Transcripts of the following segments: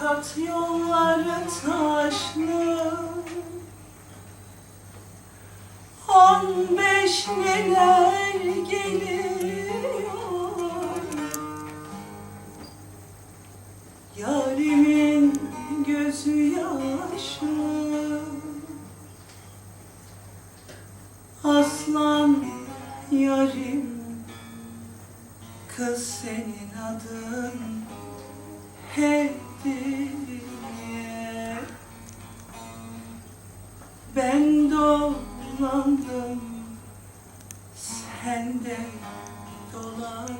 Fakat yolları taşlı. On beş neler geliyor. Yarimin gözü yaşlı. Aslan yarim Kız senin adın Ben dolandım Sen de dolan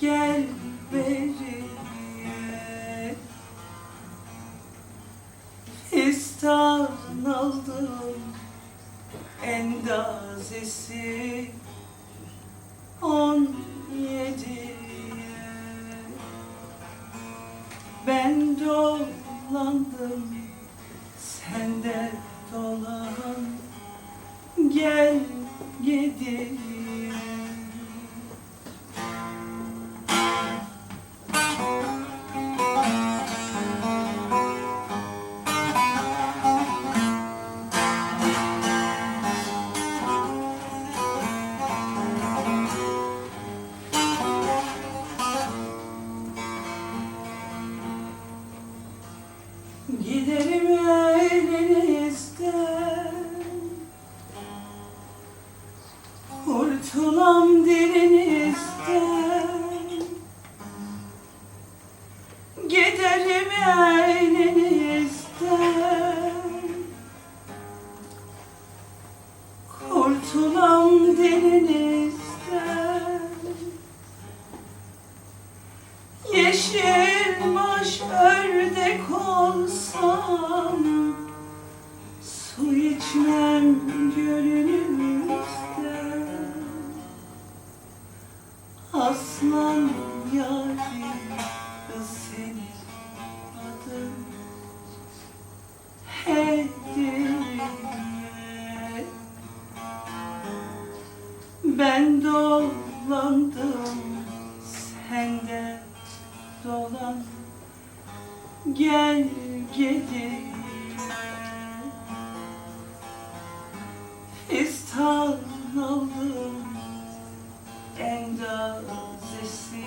Gel beriye Fistan aldım Endazesi Ben dolandım Sen de dolan. Gel gidelim Giderim elinizden Kurtulam dilinizden Giderim elinizden Kurtulam dilinizden Yeşil baş ördek olsam Su içmem gölünüzden Aslan yarim kız senin adın. Ben dolandım sen de dolan gel gidelim İstanbul'un endazesi